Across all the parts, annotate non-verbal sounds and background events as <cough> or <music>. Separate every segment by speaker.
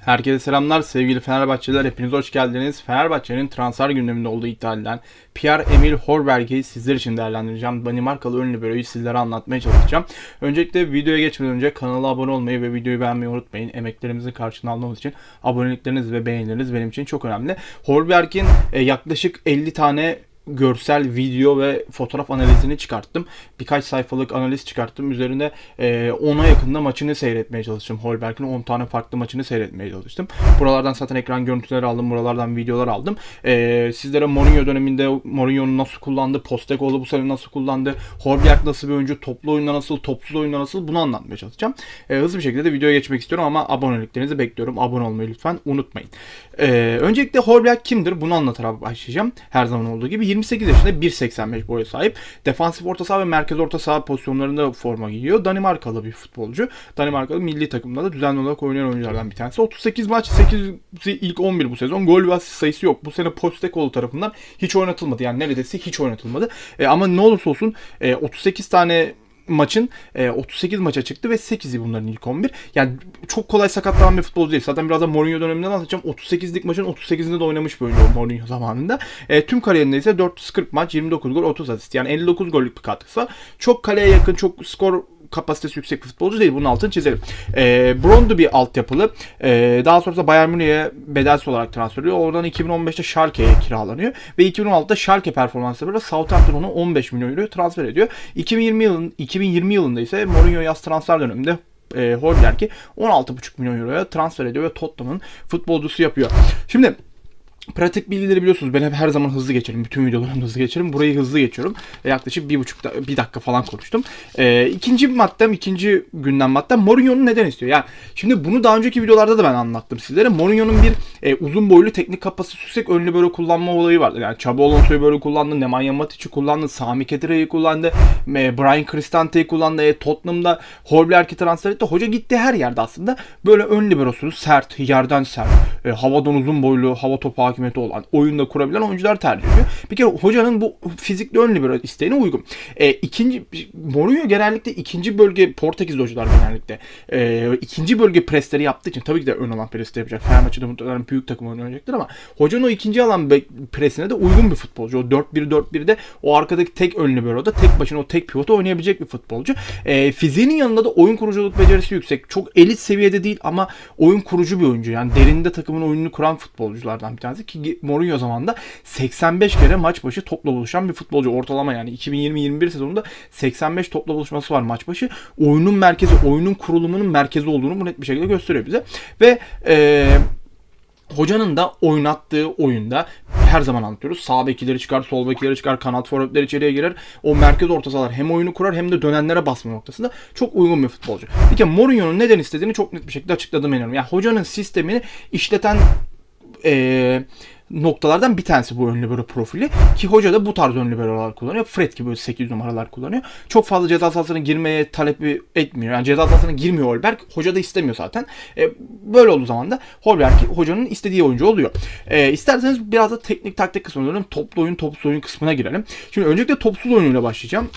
Speaker 1: Herkese selamlar sevgili Fenerbahçeliler hepiniz hoş geldiniz. Fenerbahçe'nin transfer gündeminde olduğu iddia edilen Pierre Emil Horberg'i sizler için değerlendireceğim. Danimarkalı ön libero'yu sizlere anlatmaya çalışacağım. Öncelikle videoya geçmeden önce kanala abone olmayı ve videoyu beğenmeyi unutmayın. Emeklerimizin karşılığını almamız için abonelikleriniz ve beğenileriniz benim için çok önemli. Horberg'in e, yaklaşık 50 tane görsel, video ve fotoğraf analizini çıkarttım. Birkaç sayfalık analiz çıkarttım. Üzerinde e, 10'a yakında maçını seyretmeye çalıştım. Holberg'in 10 tane farklı maçını seyretmeye çalıştım. Buralardan zaten ekran görüntüleri aldım. Buralardan videolar aldım. E, sizlere Mourinho döneminde Mourinho'nun nasıl kullandı, Postecoglou bu sene nasıl kullandı, Holberg nasıl bir oyuncu, toplu oyunda nasıl, topsuz oyunda nasıl bunu anlatmaya çalışacağım. E, hızlı bir şekilde de videoya geçmek istiyorum ama aboneliklerinizi bekliyorum. Abone olmayı lütfen unutmayın. E, öncelikle Holberg kimdir? Bunu anlatarak başlayacağım. Her zaman olduğu gibi 28 yaşında 1.85 boya sahip. Defansif orta saha ve merkez orta saha pozisyonlarında forma giyiyor. Danimarkalı bir futbolcu. Danimarkalı milli takımda da düzenli olarak oynayan oyunculardan bir tanesi. 38 maç 8'i ilk 11 bu sezon. Gol ve asist sayısı yok. Bu sene Postecoglou tarafından hiç oynatılmadı. Yani neredeyse hiç oynatılmadı. E, ama ne olursa olsun e, 38 tane maçın e, 38 maça çıktı ve 8'i bunların ilk 11. Yani çok kolay sakatlanan bir futbolcu değil. Zaten biraz da Mourinho döneminden anlatacağım. 38'lik maçın 38'inde de oynamış oyuncu o Mourinho zamanında. E, tüm kariyerinde ise 440 maç, 29 gol, 30 asist. Yani 59 gollük bir katkısı. Çok kaleye yakın, çok skor kapasitesi yüksek bir futbolcu değil. Bunun altını çizelim. E, Brondo bir altyapılı. E, daha sonra Bayern Münih'e bedelsiz olarak transfer ediyor. Oradan 2015'te Schalke'ye kiralanıyor. Ve 2016'da Schalke performanslarıyla Southampton onu 15 milyon euro transfer ediyor. 2020 yılın 2020 yılında ise Mourinho yaz transfer döneminde e, Holberg'i 16,5 milyon euroya transfer ediyor ve Tottenham'ın futbolcusu yapıyor. Şimdi Pratik bilgileri biliyorsunuz. Ben hep her zaman hızlı geçerim. Bütün videolarımı hızlı geçerim. Burayı hızlı geçiyorum. E, yaklaşık bir buçuk da, bir dakika falan konuştum. E, ikinci maddem, ikinci gündem maddem Mourinho'nun neden istiyor? Yani şimdi bunu daha önceki videolarda da ben anlattım sizlere. Mourinho'nun bir e, uzun boylu teknik kapasitesi yüksek önlü böyle kullanma olayı vardı. Yani Xabi Alonso'yu böyle kullandı. Nemanja Matic'i kullandı. Sami Khedire'yi kullandı. E, Brian Cristante'yi kullandı. E, Tottenham'da Holberg'i transfer etti. Hoca gitti her yerde aslında. Böyle ön liberosunu sert, yerden sert, e, havadan uzun boylu, hava topu hakimiyeti olan, oyunda kurabilen oyuncular tercih ediyor. Bir kere hocanın bu fizikli ön libero isteğine uygun. E, ikinci, Mourinho genellikle ikinci bölge, Portekizli hocalar genellikle e, ikinci bölge presleri yaptığı için tabii ki de ön alan presleri yapacak. Fenerbahçe'de muhtemelen büyük takım oynayacaktır ama hocanın o ikinci alan presine de uygun bir futbolcu. O 4-1-4-1'de o arkadaki tek ön libero'da tek başına o tek pivotu oynayabilecek bir futbolcu. E, fiziğinin yanında da oyun kuruculuk becerisi yüksek. Çok elit seviyede değil ama oyun kurucu bir oyuncu. Yani derinde takımın oyununu kuran futbolculardan bir tanesi ki Mourinho zamanında 85 kere maç başı topla buluşan bir futbolcu. Ortalama yani 2020-21 sezonunda 85 topla buluşması var maç başı. Oyunun merkezi, oyunun kurulumunun merkezi olduğunu bu net bir şekilde gösteriyor bize. Ve eee Hocanın da oynattığı oyunda her zaman anlatıyoruz. Sağ bekleri çıkar, sol bekleri çıkar, kanat forvetler içeriye girer. O merkez orta sahalar hem oyunu kurar hem de dönenlere basma noktasında çok uygun bir futbolcu. Peki Mourinho'nun neden istediğini çok net bir şekilde açıkladım inanıyorum. Yani hocanın sistemini işleten eee noktalardan bir tanesi bu ön libero profili. Ki hoca da bu tarz ön liberolar kullanıyor. Fred gibi böyle 8 numaralar kullanıyor. Çok fazla ceza sahasına girmeye talebi etmiyor. Yani ceza sahasına girmiyor Holberg. Hoca da istemiyor zaten. E, böyle olduğu zaman da Holberg hocanın istediği oyuncu oluyor. E, isterseniz biraz da teknik taktik kısmına dönelim. Toplu oyun, topsuz oyun kısmına girelim. Şimdi öncelikle topsuz oyunuyla başlayacağım.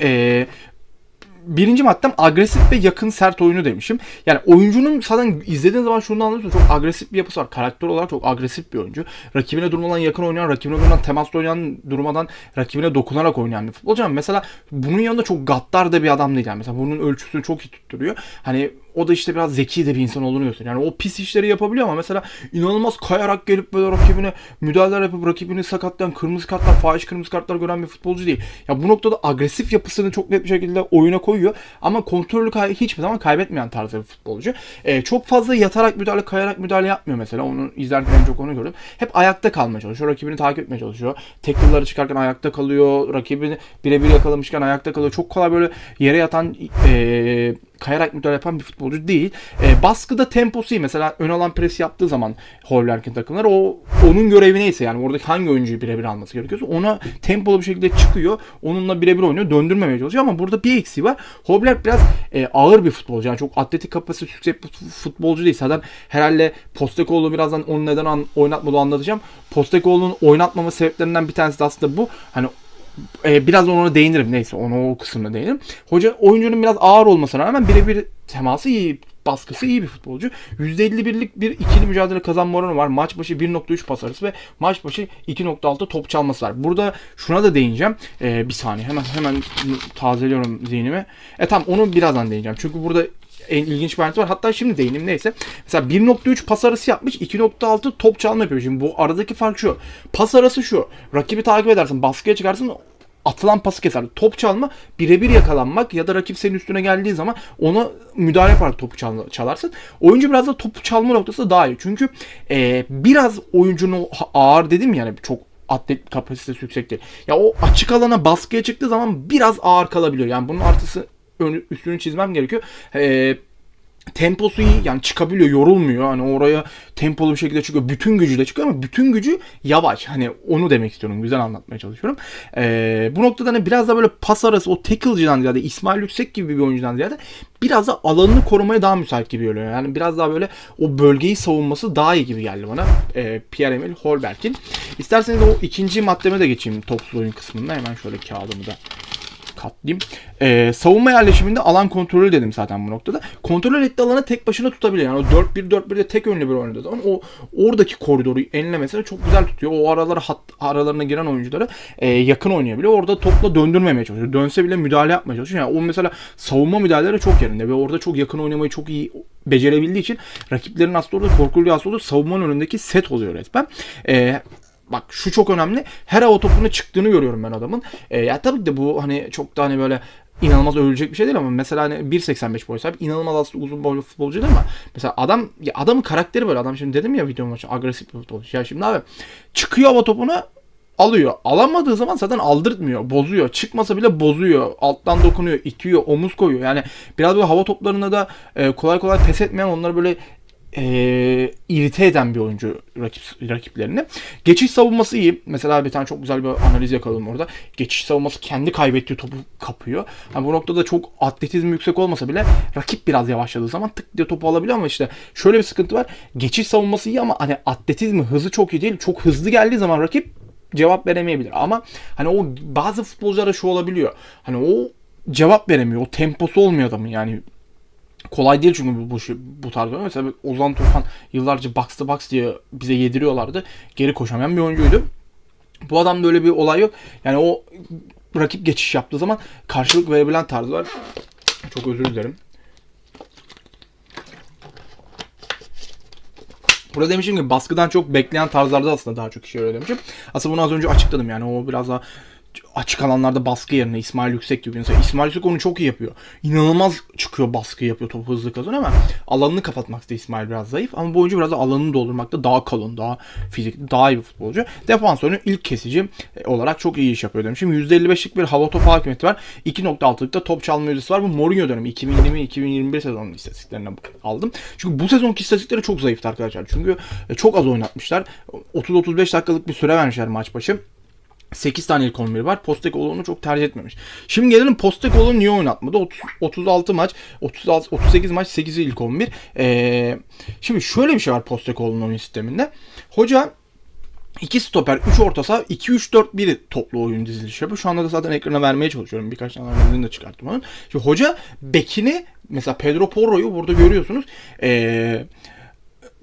Speaker 1: Ee, birinci maddem agresif ve yakın sert oyunu demişim. Yani oyuncunun zaten izlediğin zaman şunu anlıyorsun. Çok agresif bir yapısı var. Karakter olarak çok agresif bir oyuncu. Rakibine durmadan yakın oynayan, rakibine durmadan temasla oynayan, durmadan rakibine dokunarak oynayan bir futbolcu. Mesela bunun yanında çok gaddar da bir adam değil. Yani mesela bunun ölçüsünü çok iyi tutturuyor. Hani o da işte biraz zeki de bir insan olduğunu gösteriyor. Yani o pis işleri yapabiliyor ama mesela inanılmaz kayarak gelip böyle rakibine müdahaleler yapıp rakibini sakatlayan kırmızı kartlar, fahiş kırmızı kartlar gören bir futbolcu değil. Ya bu noktada agresif yapısını çok net bir şekilde oyuna koyuyor ama kontrolü kay- hiçbir zaman kaybetmeyen tarzda bir futbolcu. Ee, çok fazla yatarak müdahale, kayarak müdahale yapmıyor mesela. Onu izlerken en çok onu gördüm. Hep ayakta kalmaya çalışıyor. Rakibini takip etmeye çalışıyor. Tackle'ları çıkarken ayakta kalıyor. Rakibini birebir yakalamışken ayakta kalıyor. Çok kolay böyle yere yatan ee, kayarak müdahale yapan bir futbolcu değil. E, baskıda temposu iyi. Mesela ön alan pres yaptığı zaman Holberg'in takımları o onun görevi neyse yani oradaki hangi oyuncuyu birebir alması gerekiyorsa ona tempolu bir şekilde çıkıyor. Onunla birebir oynuyor. Döndürmemeye çalışıyor ama burada bir eksiği var. Holberg biraz e, ağır bir futbolcu. Yani çok atletik kapasitesi yüksek bir futbolcu değil. Zaten herhalde Postecoglou birazdan onu neden an, oynatmadı anlatacağım. Postecoglou'nun oynatmama sebeplerinden bir tanesi de aslında bu. Hani e, biraz ona değinirim. Neyse ona o kısmına değinirim. Hoca oyuncunun biraz ağır olmasına rağmen birebir teması iyi baskısı iyi bir futbolcu. %51'lik bir ikili mücadele kazanma oranı var. Maç başı 1.3 pas arası ve maç başı 2.6 top çalması var. Burada şuna da değineceğim. Ee, bir saniye hemen hemen tazeliyorum zihnimi. E tamam onu birazdan değineceğim. Çünkü burada en ilginç bir var. Hatta şimdi değineyim neyse. Mesela 1.3 pas arası yapmış. 2.6 top çalma yapıyor. Şimdi bu aradaki fark şu. Pas arası şu. Rakibi takip edersin. Baskıya çıkarsın atılan pası keser. Top çalma birebir yakalanmak ya da rakip senin üstüne geldiği zaman ona müdahale yaparak topu çal- çalarsın. Oyuncu biraz da topu çalma noktası daha iyi. Çünkü e, biraz oyuncunun ağır dedim yani çok atlet kapasitesi yüksek değil. Ya o açık alana baskıya çıktığı zaman biraz ağır kalabiliyor. Yani bunun artısı üstünü çizmem gerekiyor. Eee temposu iyi yani çıkabiliyor yorulmuyor. Hani oraya tempolu bir şekilde çıkıyor. Bütün gücüyle çıkıyor ama bütün gücü yavaş. Hani onu demek istiyorum. Güzel anlatmaya çalışıyorum. Ee, bu noktada hani biraz da böyle pas arası o tackle'cıdan ziyade İsmail Yüksek gibi bir oyuncudan ziyade biraz da alanını korumaya daha müsait gibi geliyor yani biraz daha böyle o bölgeyi savunması daha iyi gibi geldi bana ee, Pierre-Emil Holberg'in isterseniz o ikinci maddeme de geçeyim topsuz oyun kısmında. Hemen şöyle kağıdımı da katlayayım. Ee, savunma yerleşiminde alan kontrolü dedim zaten bu noktada. Kontrol ettiği alanı tek başına tutabilir. Yani o 4-1-4-1'de tek önlü bir oynadığı zaman o oradaki koridoru enlemesine çok güzel tutuyor. O aralara hat, aralarına giren oyuncuları e, yakın oynayabiliyor. Orada topla döndürmemeye çalışıyor. Dönse bile müdahale yapmaya çalışıyor. Yani o mesela savunma müdahaleleri çok yerinde ve orada çok yakın oynamayı çok iyi becerebildiği için rakiplerin aslında orada korkulu aslında savunmanın önündeki set oluyor resmen. E, bak şu çok önemli. Her hava topuna çıktığını görüyorum ben adamın. E, ya tabii ki de bu hani çok da hani böyle inanılmaz övülecek bir şey değil ama mesela hani 1.85 boy sahip inanılmaz aslında uzun boylu futbolcu değil ama mesela adam ya adamın karakteri böyle adam şimdi dedim ya video maçı agresif bir futbolcu. Ya şimdi abi çıkıyor hava topuna alıyor. Alamadığı zaman zaten aldırtmıyor. Bozuyor. Çıkmasa bile bozuyor. Alttan dokunuyor. itiyor. Omuz koyuyor. Yani biraz böyle hava toplarında da e, kolay kolay pes etmeyen onları böyle e, irite eden bir oyuncu rakip, rakiplerini. Geçiş savunması iyi. Mesela bir tane çok güzel bir analiz yakaladım orada. Geçiş savunması kendi kaybettiği topu kapıyor. Yani bu noktada çok atletizm yüksek olmasa bile rakip biraz yavaşladığı zaman tık diye topu alabiliyor ama işte şöyle bir sıkıntı var. Geçiş savunması iyi ama hani atletizmi hızı çok iyi değil. Çok hızlı geldiği zaman rakip cevap veremeyebilir. Ama hani o bazı futbolculara şu olabiliyor. Hani o cevap veremiyor. O temposu olmuyor adamın yani kolay değil çünkü bu, bu, bu tarz oyun. Mesela Ozan Tufan yıllarca box to box diye bize yediriyorlardı. Geri koşamayan bir oyuncuydu. Bu adamda öyle bir olay yok. Yani o rakip geçiş yaptığı zaman karşılık verebilen tarzı var. Çok özür dilerim. Burada demişim ki baskıdan çok bekleyen tarzlarda aslında daha çok işe yarıyor demişim. Aslında bunu az önce açıkladım yani o biraz daha açık alanlarda baskı yerine İsmail Yüksek gibi. Mesela İsmail Yüksek onu çok iyi yapıyor. İnanılmaz çıkıyor baskı yapıyor topu hızlı kazanıyor ama alanını kapatmakta İsmail biraz zayıf. Ama bu oyuncu biraz da alanını doldurmakta daha kalın, daha fizik, daha iyi bir futbolcu. Defans oyunu ilk kesici olarak çok iyi iş yapıyor demişim. %55'lik bir hava topu hakimiyeti var. 2.6'lıkta top çalma yüzdesi var. Bu Mourinho dönemi 2020-2021 sezonunun istatistiklerine aldım. Çünkü bu sezonki istatistikleri çok zayıftı arkadaşlar. Çünkü çok az oynatmışlar. 30-35 dakikalık bir süre vermişler maç başı. 8 tane ilk 11 var. Postecoglou'nu çok tercih etmemiş. Şimdi gelelim Postecoglou niye oynatmadı? 30, 36 maç, 36, 38 maç, 8 ilk 11. Ee, şimdi şöyle bir şey var Postecoglou'nun oyun sisteminde. Hoca 2 stoper, 3 orta saha, 2-3-4-1 toplu oyun dizilişi yapıyor. Şu anda da zaten ekrana vermeye çalışıyorum. Birkaç tane analizini de çıkarttım onun. Şimdi hoca bekini mesela Pedro Porro'yu burada görüyorsunuz. Eee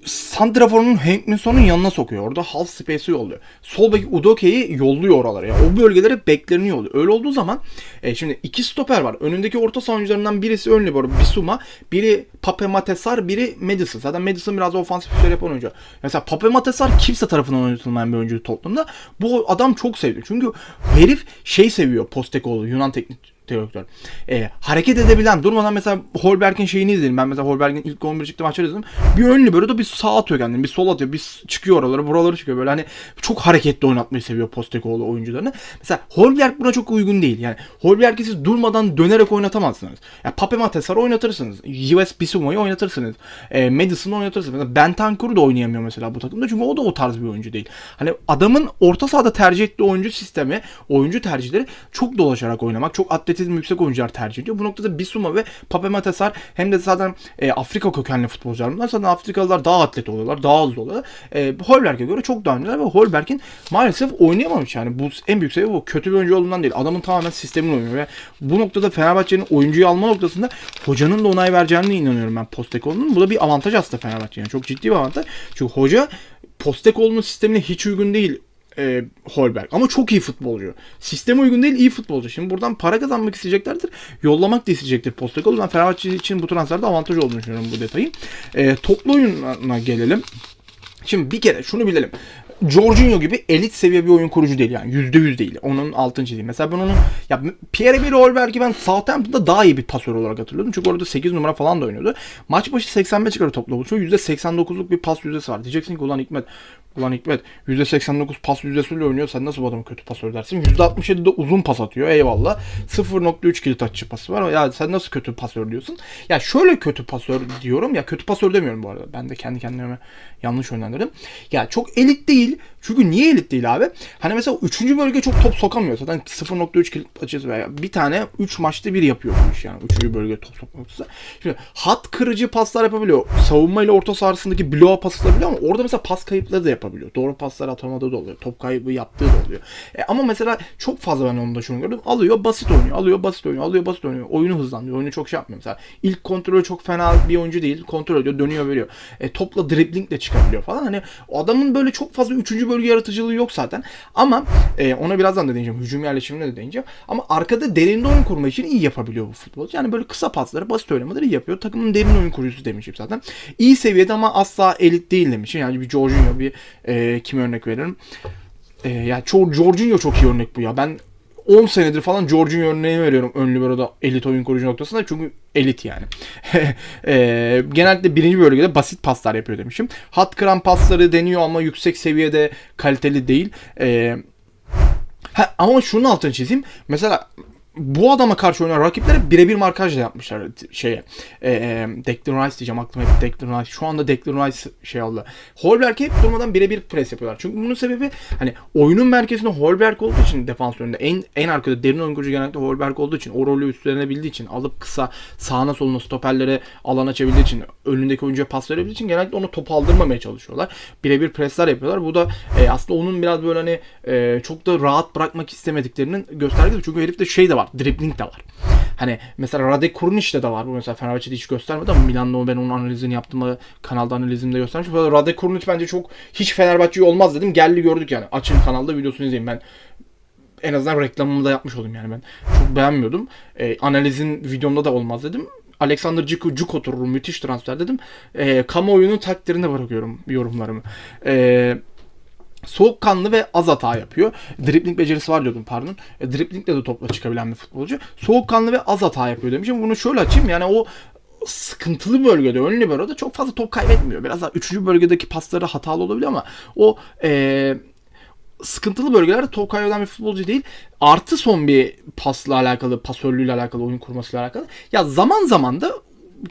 Speaker 1: Santrafor'un Hank Minson'un yanına sokuyor. Orada half space'i yolluyor. Sol bek Udoke'yi yolluyor oralara. Yani o bölgelere beklerini yolluyor. Öyle olduğu zaman e, şimdi iki stoper var. Önündeki orta saha oyuncularından birisi ön libero Bisuma. Biri Pape Matesar, biri Madison. Zaten Madison biraz ofansif işler yapan oyuncu. Mesela Pape Matesar kimse tarafından oynatılmayan bir oyuncu toplumda. Bu adam çok sevdi. Çünkü herif şey seviyor Postecoglou Yunan teknik direktör. E, hareket edebilen, durmadan mesela Holberg'in şeyini izledim. Ben mesela Holberg'in ilk 11 çıktı maçları izledim. Bir önlü böyle de bir sağ atıyor kendini, bir sol atıyor, bir çıkıyor oraları, buraları çıkıyor. Böyle hani çok hareketli oynatmayı seviyor Postecoglou oyuncularını. Mesela Holberg buna çok uygun değil. Yani Holberg'i siz durmadan dönerek oynatamazsınız. Ya Pape Matesar'ı oynatırsınız. US Bisuma'yı oynatırsınız. E, Madison'ı oynatırsınız. Mesela Bentancur'u da oynayamıyor mesela bu takımda. Çünkü o da o tarz bir oyuncu değil. Hani adamın orta sahada tercih ettiği oyuncu sistemi, oyuncu tercihleri çok dolaşarak oynamak, çok atletik atletizmi yüksek oyuncular tercih ediyor. Bu noktada Bissouma ve Pape Matasar hem de zaten e, Afrika kökenli futbolcular bunlar. Zaten Afrikalılar daha atlet oluyorlar. Daha hızlı oluyorlar. E, Holberg'e göre çok daha önceler ve Holberg'in maalesef oynayamamış yani. Bu en büyük sebebi bu. Kötü bir oyuncu olduğundan değil. Adamın tamamen sistemin oynuyor ve bu noktada Fenerbahçe'nin oyuncuyu alma noktasında hocanın da onay vereceğine inanıyorum ben Postecoglou'nun. Bu da bir avantaj aslında Fenerbahçe'nin. Yani çok ciddi bir avantaj. Çünkü hoca Postecoglou'nun sistemine hiç uygun değil e, Holberg. Ama çok iyi futbolcu. Sisteme uygun değil iyi futbolcu. Şimdi buradan para kazanmak isteyeceklerdir. Yollamak da isteyecektir Postecoglou. Ben Fenerbahçe için bu transferde avantaj olduğunu düşünüyorum bu detayın. E, toplu oyuna gelelim. Şimdi bir kere şunu bilelim. Jorginho gibi elit seviye bir oyun kurucu değil yani. Yüzde yüz değil. Onun altını çizeyim. Mesela ben onun ya Pierre-Emile Holberg'i ben Southampton'da daha iyi bir pasör olarak hatırlıyordum. Çünkü orada 8 numara falan da oynuyordu. Maç başı 85 çıkarı topla buluşuyor. %89'luk bir pas yüzdesi var. Diyeceksin ki ulan Hikmet Ulan Hikmet %89 pas yüzdesiyle oynuyor. Sen nasıl bu adamı kötü pasör dersin? %67'de uzun pas atıyor. Eyvallah. 0.3 kilit açıcı pası var. Ya sen nasıl kötü pasör diyorsun? Ya şöyle kötü pasör diyorum. Ya kötü pasör demiyorum bu arada. Ben de kendi kendime yanlış yönlendirdim. Ya çok elit değil. Çünkü niye elit değil abi? Hani mesela 3. bölge çok top sokamıyor. Zaten 0.3 kilit açısı veya bir tane 3 maçta bir yapıyor bu yani. 3. bölge top sokması. Şimdi hat kırıcı paslar yapabiliyor. Savunma ile orta sahasındaki bloğa pas atabiliyor ama orada mesela pas kayıpları da yapabiliyor. Doğru paslar atamadığı da oluyor. Top kaybı yaptığı da oluyor. E, ama mesela çok fazla ben onda şunu gördüm. Alıyor basit oynuyor. Alıyor basit oynuyor. Alıyor basit oynuyor. Oyunu hızlandırıyor. Oyunu çok şey yapmıyor mesela. İlk kontrolü çok fena bir oyuncu değil. Kontrol ediyor. Dönüyor veriyor. E, topla driblingle çıkabiliyor falan. Hani adamın böyle çok fazla 3. bölge yaratıcılığı yok zaten. Ama e, ona birazdan da değineceğim. Hücum yerleşimine de değineceğim. Ama arkada derinde oyun kurma için iyi yapabiliyor bu futbolcu. Yani böyle kısa pasları, basit oynamaları iyi yapıyor. Takımın derin oyun kurucusu demişim zaten. İyi seviyede ama asla elit değil demişim. Yani bir Jorginho, bir e, kim örnek veririm? E, yani Jorginho çok iyi örnek bu ya. Ben 10 senedir falan Jorginho örneği veriyorum ön libero'da elit oyun kurucu noktasında çünkü elit yani. <laughs> e, genellikle birinci bölgede basit paslar yapıyor demişim. Hat kıran pasları deniyor ama yüksek seviyede kaliteli değil. E, ha, ama şunun altını çizeyim. Mesela bu adama karşı oynayan rakiplere birebir markajla yapmışlar şeye. E, e, Declan Rice diyeceğim aklıma hep Declan Rice. Şu anda Declan Rice şey oldu. Holberg hep durmadan birebir pres yapıyorlar. Çünkü bunun sebebi hani oyunun merkezinde Holberg olduğu için defans önünde en en arkada derin oyun kurucu genellikle Holberg olduğu için o rolü üstlenebildiği için alıp kısa sağına soluna stoperlere alan açabildiği için önündeki oyuncuya pas verebildiği için genellikle onu top aldırmamaya çalışıyorlar. Birebir presler yapıyorlar. Bu da e, aslında onun biraz böyle hani e, çok da rahat bırakmak istemediklerinin göstergesi. Çünkü herifte şey de var. Dribbling de var. Hani mesela Radek Kurniç'te de var. Bu mesela Fenerbahçe'de hiç göstermedi ama Milan'da ben onun analizini yaptığımda kanalda analizimde göstermiş. Böyle Radek Kurniç bence çok hiç Fenerbahçe olmaz dedim. Geldi gördük yani. Açın kanalda videosunu izleyin. Ben en azından reklamımı da yapmış oldum yani ben. Çok beğenmiyordum. E, analizin videomda da olmaz dedim. Alexander Ciku cuk oturur müthiş transfer dedim. E, kamuoyunun takdirine bırakıyorum yorumlarımı. Eee soğukkanlı ve az hata yapıyor. Dribbling becerisi var diyordum pardon. E, driblingle de topla çıkabilen bir futbolcu. Soğukkanlı ve az hata yapıyor demişim. Bunu şöyle açayım yani o sıkıntılı bölgede ön libero'da çok fazla top kaybetmiyor. Biraz daha üçüncü bölgedeki pasları hatalı olabiliyor ama o e, sıkıntılı bölgelerde top kaybeden bir futbolcu değil. Artı son bir pasla alakalı, pasörlüğüyle alakalı, oyun kurmasıyla alakalı. Ya zaman zaman da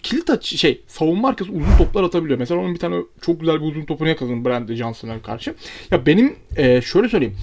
Speaker 1: kilit aç şey savunma arkası uzun toplar atabiliyor. Mesela onun bir tane çok güzel bir uzun topunu yakaladım Brandon Johnson'a karşı. Ya benim e, şöyle söyleyeyim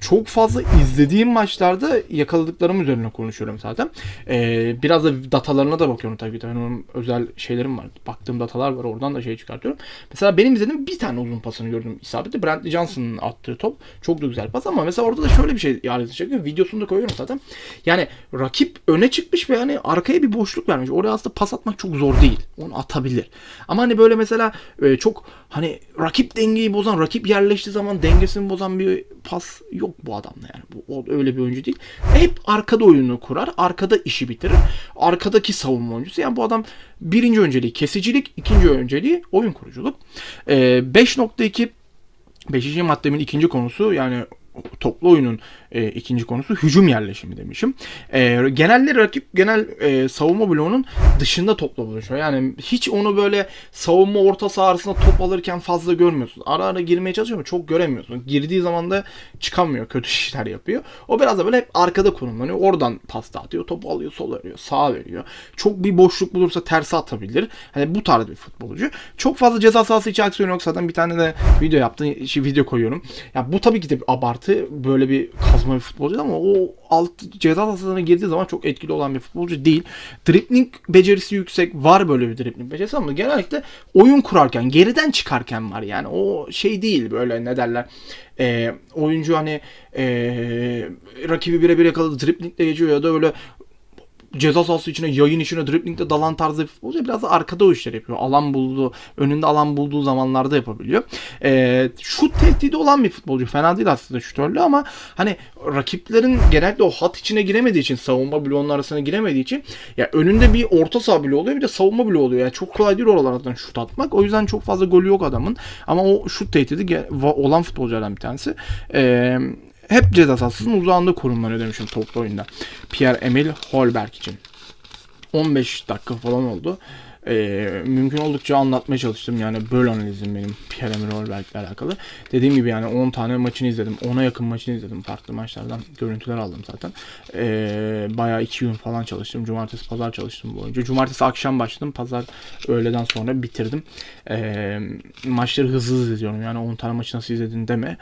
Speaker 1: çok fazla izlediğim maçlarda yakaladıklarım üzerine konuşuyorum zaten. Ee, biraz da datalarına da bakıyorum tabii ki. Benim özel şeylerim var. Baktığım datalar var. Oradan da şey çıkartıyorum. Mesela benim izlediğim bir tane uzun pasını gördüm isabetli. Brantley Johnson'ın attığı top. Çok da güzel pas ama mesela orada da şöyle bir şey yargısı çekiyor. Videosunu da koyuyorum zaten. Yani rakip öne çıkmış ve hani arkaya bir boşluk vermiş. Oraya aslında pas atmak çok zor değil. Onu atabilir. Ama hani böyle mesela e, çok hani rakip dengeyi bozan, rakip yerleştiği zaman dengesini bozan bir pas yok bu adamla yani. Bu o, öyle bir oyuncu değil. Hep arkada oyunu kurar, arkada işi bitirir. Arkadaki savunma oyuncusu. Yani bu adam birinci önceliği kesicilik, ikinci önceliği oyun kuruculuk. Ee, 5.2 Beşinci maddemin ikinci konusu yani toplu oyunun e, ikinci konusu hücum yerleşimi demişim. E, genelde rakip genel e, savunma bloğunun dışında topla buluşuyor. Yani hiç onu böyle savunma orta sahasında top alırken fazla görmüyorsun. Ara ara girmeye çalışıyor ama çok göremiyorsun. Girdiği zaman da çıkamıyor. Kötü <laughs> işler yapıyor. O biraz da böyle hep arkada konumlanıyor. Oradan pas atıyor. Topu alıyor. Sol veriyor. Sağ veriyor. Çok bir boşluk bulursa tersi atabilir. Hani bu tarz bir futbolcu. Çok fazla ceza sahası içi aksiyon yok. Zaten bir tane de video yaptım. Şey, video koyuyorum. Ya bu tabii ki de bir abartı. Böyle bir kazma kazma bir futbolcu ama o alt ceza sahasına girdiği zaman çok etkili olan bir futbolcu değil. Dribbling becerisi yüksek. Var böyle bir dribbling becerisi ama genellikle oyun kurarken, geriden çıkarken var yani. O şey değil böyle ne derler. E, oyuncu hani e, rakibi birebir yakaladı driblingle geçiyor ya da öyle ceza sahası içine, yayın içine, dribblingde dalan tarzı bir futbolcu biraz da arkada o işleri yapıyor. Alan bulduğu, önünde alan bulduğu zamanlarda yapabiliyor. Ee, şut tehdidi olan bir futbolcu. Fena değil aslında şutörlü ama hani rakiplerin genellikle o hat içine giremediği için, savunma bloğunun arasına giremediği için ya önünde bir orta saha bloğu oluyor bir de savunma bloğu oluyor. Yani çok kolay değil oralardan şut atmak. O yüzden çok fazla golü yok adamın. Ama o şut tehdidi olan futbolculardan bir tanesi. Ee, hep ceza sahasının uzağında korunmalı demişim toplu oyunda. Pierre-Emil Holberg için. 15 dakika falan oldu. Ee, mümkün oldukça anlatmaya çalıştım. Yani böyle analizim benim Pierre-Emil Holberg ile alakalı. Dediğim gibi yani 10 tane maçını izledim. 10'a yakın maçını izledim. Farklı maçlardan görüntüler aldım zaten. Ee, bayağı 2 gün falan çalıştım. Cumartesi, pazar çalıştım bu oyuncu. Cumartesi akşam başladım. Pazar öğleden sonra bitirdim. Ee, maçları hızlı hızlı izliyorum. Yani 10 tane maçı nasıl izledin deme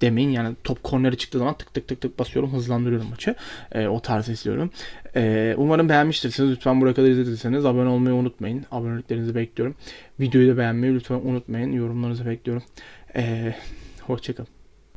Speaker 1: demeyin. Yani top korneri çıktığı zaman tık tık tık tık basıyorum hızlandırıyorum maçı. Ee, o tarz izliyorum. Ee, umarım beğenmiştirsiniz. Lütfen buraya kadar izlediyseniz abone olmayı unutmayın. Aboneliklerinizi bekliyorum. Videoyu da beğenmeyi lütfen unutmayın. Yorumlarınızı bekliyorum. Ee, hoşçakalın.